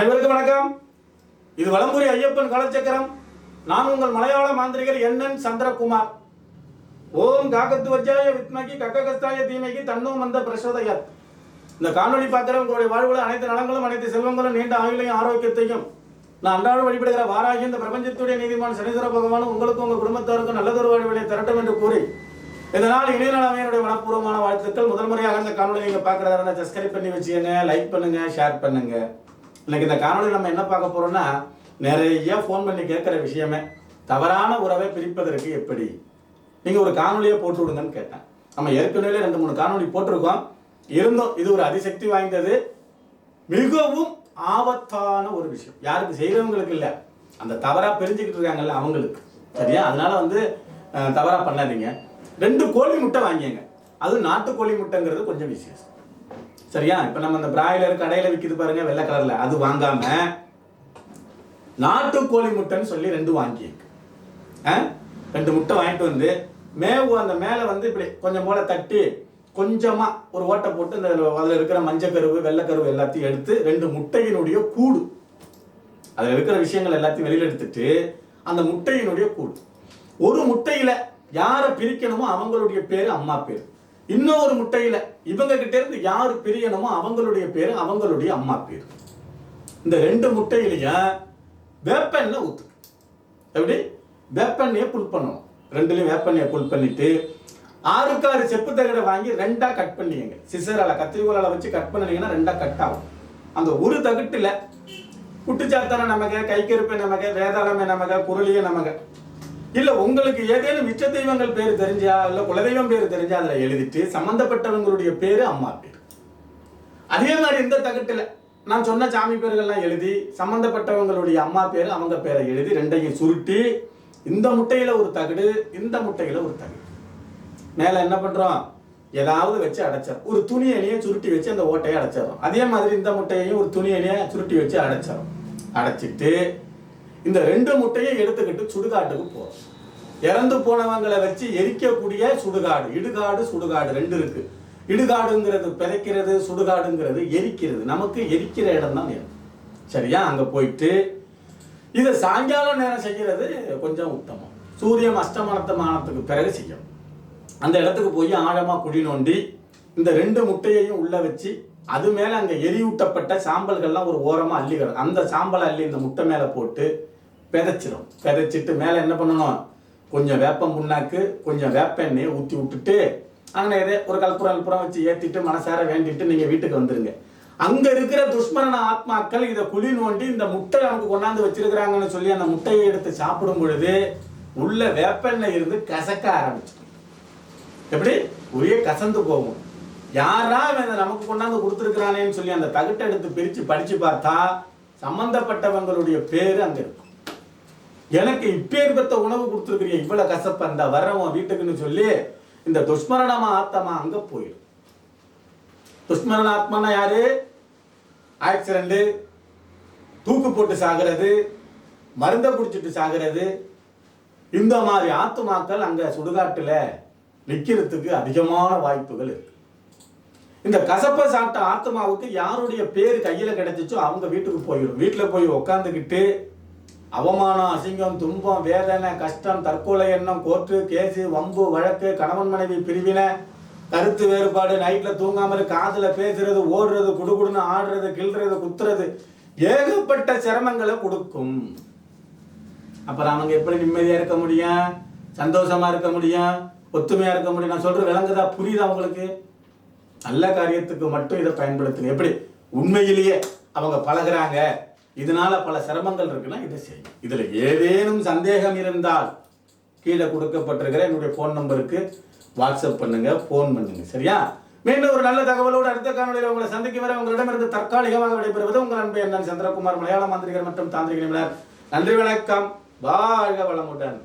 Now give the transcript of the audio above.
அனைவருக்கும் வணக்கம். இது வலம்புரி ஐயப்பன் கலச்சக்கரம் நான் உங்கள் மலையாள மாந்திரிகர் என்என் சந்திரகுமார். ஓம் காக்கத்து வச்சாய வித்மகி கக்ககஸ்தாய தீமைக்கு தன்னும் வந்த பிரசோதையர். இந்த காணொலி பார்க்குற உங்களுடைய வாழ்வுல அனைத்து நலங்களும் அனைத்து செல்வங்களும் நீண்ட ஆயுளையும் ஆரோக்கியத்தையும் நான் அன்றாடம் வழிபடுகிற வாராகி இந்த பிரபஞ்சத்துடைய நீதிமான் சனீஸ்வர பகவானும் உங்களுக்கும் உங்கள் குடும்பத்தாருக்கும் நல்லதொரு வாழ்விலை திரட்டும் என்று கூறி இதனால் இணைய நலமையினுடைய மனப்பூர்வமான வாழ்த்துக்கள். முதல் முறையாக இந்த காணொலி நீங்கள் பார்க்குறதா சப்ஸ்கிரைப் பண்ணி வச்சுக்கோங்க லைக் பண்ணுங்கள் ஷேர் பண்ணுங்கள் இன்னைக்கு இந்த காணொலி நம்ம என்ன பார்க்க போறோம்னா நிறைய ஃபோன் பண்ணி கேட்குற விஷயமே. தவறான உறவை பிரிப்பதற்கு எப்படி? நீங்கள் ஒரு காணொலியை போட்டு விடுங்கன்னு கேட்டேன். நம்ம ஏற்கனவே ரெண்டு மூணு காணொலி போட்டிருக்கோம். இருந்தும் இது ஒரு அதிசக்தி வாய்ந்தது. மிகவும் ஆபத்தான ஒரு விஷயம். யாருக்கு செய்கிறவங்களுக்கு இல்லை. அந்த தவறாக பிரிஞ்சுக்கிட்டு இருக்காங்கல்ல அவங்களுக்கு. சரியா? அதனால வந்து தவறாக பண்ணாதீங்க. ரெண்டு கோழி முட்டை வாங்கிங்க அது நாட்டு கோழி முட்டைங்கிறது கொஞ்சம் விசேஷம். சரியா? இப்போ நம்ம இந்த பிராய்லர் கடையில் விற்கிது பாருங்க வெள்ளை கலர்ல. அது வாங்காம நாட்டு கோழி முட்டைன்னு சொல்லி ரெண்டு வாங்கி ஆ? ரெண்டு முட்டை வாங்கிட்டு வந்து மேவு அந்த மேலே வந்து இப்படி கொஞ்சம் போல தட்டி கொஞ்சமா ஒரு ஓட்டை போட்டு இந்த அதில் இருக்கிற மஞ்சக்கருவு வெள்ளைக்கருவு எல்லாத்தையும் எடுத்து ரெண்டு முட்டையினுடைய கூடு. அதில் இருக்கிற விஷயங்கள் எல்லாத்தையும் வெளியில் எடுத்துட்டு அந்த முட்டையினுடைய கூடு. ஒரு முட்டையில யாரை பிரிக்கணுமோ அவங்களுடைய பேரு அம்மா பேர். இன்னொரு முட்டையில இவங்க கிட்ட இருந்து யார் பிரியணுமோ அவங்களுடைய பேரு அவங்களுடைய அம்மா பேர். இந்த ரெண்டு முட்டையிலையும் வேப்பெண்ணெய் ஊத்து. எப்படி? வேப்பெண்ணெயை புல் பண்ணணும். ரெண்டுலையும் வேப்பெண்ணையை புல் பண்ணிட்டு ஆறுக்கு ஆறு செப்பு தகடை வாங்கி ரெண்டா கட் பண்ணிங்க சிசரால கத்திரிக்கோலால வச்சு கட் பண்ணினீங்கன்னா ரெண்டா கட் ஆகும். அந்த ஒரு தகுட்டுல குட்டுச்சாத்தான நமக்கு கைக்கருப்பை நமக்கு வேதாளமே நமக்கு குரலிய நமக்கு இல்ல உங்களுக்கு ஏதேனும் மிச்ச தெய்வங்கள் பேர் தெரிஞ்சா இல்ல குலதெய்வம் பேர் தெரிஞ்சா அதில் எழுதிட்டு சம்பந்தப்பட்டவங்களுடைய பேரு அம்மா பேர். அதே மாதிரி இந்த தகட்டில் நான் சொன்ன சாமி பேர்கள்லாம் எழுதி சம்பந்தப்பட்டவங்களுடைய அம்மா பேர் அவங்க பேரை எழுதி ரெண்டையும் சுருட்டி இந்த முட்டையில ஒரு தகடு இந்த முட்டையில ஒரு தகடு. மேல என்ன பண்றோம்? ஏதாவது வச்சு அடைச்சிடும் ஒரு துணி அணியை சுருட்டி வச்சு அந்த ஓட்டையை அடைச்சிடும் அதே மாதிரி இந்த முட்டையையும் ஒரு துணி அணியை சுருட்டி வச்சு அடைச்சிடும் அடைச்சிட்டு இந்த ரெண்டு முட்டையை எடுத்துக்கிட்டு சுடுகாட்டுக்கு போறோம். இறந்து போனவங்களை வச்சு எரிக்கக்கூடிய சுடுகாடு இடுகாடு சுடுகாடு ரெண்டு இருக்கு. இடுகாடுங்கிறது பிதைக்கிறது சுடுகாடுங்கிறது எரிக்கிறது. நமக்கு எரிக்கிற இடம் தான் வேணும் சரியா? அங்க போயிட்டு இதை சாயங்காலம் நேரம் செய்கிறது கொஞ்சம் உத்தமம். சூரியன் அஸ்தமனத்தமானத்துக்கு பிறகு செய்யணும். அந்த இடத்துக்கு போய் ஆழமா குடி நோண்டி இந்த ரெண்டு முட்டையையும் உள்ள வச்சு அது மேலே அங்கே எரியூட்டப்பட்ட சாம்பல்கள்லாம் ஒரு ஓரமாக அள்ளிக்கிறோம் அந்த சாம்பலை அள்ளி இந்த முட்டை மேலே போட்டு பிதைச்சிரும். பிதைச்சிட்டு மேலே என்ன பண்ணணும்? கொஞ்சம் வேப்பம் புண்ணாக்கு கொஞ்சம் வேப்ப எண்ணெயை ஊற்றி விட்டுட்டு அங்கே எதே ஒரு கல்புரம் கல்புரம் வச்சு ஏற்றிட்டு மனசார வேண்டிட்டு நீங்கள் வீட்டுக்கு வந்துடுங்க அங்கே இருக்கிற துஷ்மரண ஆத்மாக்கள் இதை குழி நோண்டி இந்த முட்டை நமக்கு கொண்டாந்து வச்சிருக்கிறாங்கன்னு சொல்லி அந்த முட்டையை எடுத்து சாப்பிடும் பொழுது உள்ள வேப்பெண்ணெய் இருந்து கசக்க ஆரம்பிச்சு எப்படி? ஒரே கசந்து போகும். யாரா அவன் நமக்கு கொண்டாந்து கொடுத்துருக்கிறானேன்னு சொல்லி அந்த தகுட்டை எடுத்து பிரித்து படிச்சு பார்த்தா சம்பந்தப்பட்டவங்களுடைய பேர் அங்கே இருக்கும். எனக்கு இப்பேற்பட்ட உணவு கொடுத்துருக்கிறிய இவ்வளோ கசப்பு அந்த வர்றவன் வீட்டுக்குன்னு சொல்லி இந்த துஷ்மரணமா ஆத்தமா அங்கே போயிடும். துஷ்மரண ஆத்மானா யாரு? ஆக்சிடென்ட் தூக்கு போட்டு சாகிறது மருந்தை குடிச்சிட்டு சாகிறது இந்த மாதிரி ஆத்துமாக்கள் அங்கே சுடுகாட்டில் நிற்கிறதுக்கு அதிகமான வாய்ப்புகள் இருக்கு. இந்த கசப்பை சாப்பிட்ட ஆத்மாவுக்கு யாருடைய பேர் கையில கிடைச்சிச்சோ அவங்க வீட்டுக்கு போயிடும். வீட்டில் போய் உக்காந்துக்கிட்டு அவமானம் அசிங்கம் துன்பம் வேதனை கஷ்டம் தற்கொலை எண்ணம் கோர்ட்டு கேஸு வம்பு வழக்கு கணவன் மனைவி பிரிவினை கருத்து வேறுபாடு நைட்ல தூங்காமல் காதுல பேசுறது ஓடுறது குடுகுடுன்னு ஆடுறது கிள்றது குத்துறது ஏகப்பட்ட சிரமங்களை கொடுக்கும். அப்புறம் அவங்க எப்படி நிம்மதியா இருக்க முடியும்? சந்தோஷமா இருக்க முடியும்? ஒத்துமையா இருக்க முடியும்? நான் சொல்றது விளங்குதா? புரியுதா உங்களுக்கு? நல்ல காரியத்துக்கு மட்டும் இதை பயன்படுத்தணும் எப்படி? உண்மையிலேயே அவங்க பழகுறாங்க. இதனால பல சிரமங்கள் இருக்குன்னா இதை செய்யும் இதில் ஏதேனும் சந்தேகம் இருந்தால் கீழே கொடுக்கப்பட்டிருக்கிற என்னுடைய ஃபோன் நம்பருக்கு வாட்ஸ்அப் பண்ணுங்க ஃபோன் பண்ணுங்க. சரியா? மீண்டும் ஒரு நல்ல தகவலோடு அடுத்த காணொலியில் உங்களை சந்திக்கும் வரை உங்களிடமிருந்து தற்காலிகமாக விடைபெறுவது உங்கள் அன்பு என்ன சந்திரகுமார் மலையாள மாந்திரிகர் மற்றும் தாந்திரிகர் நன்றி வணக்கம். வாழ்க வளமுடன்.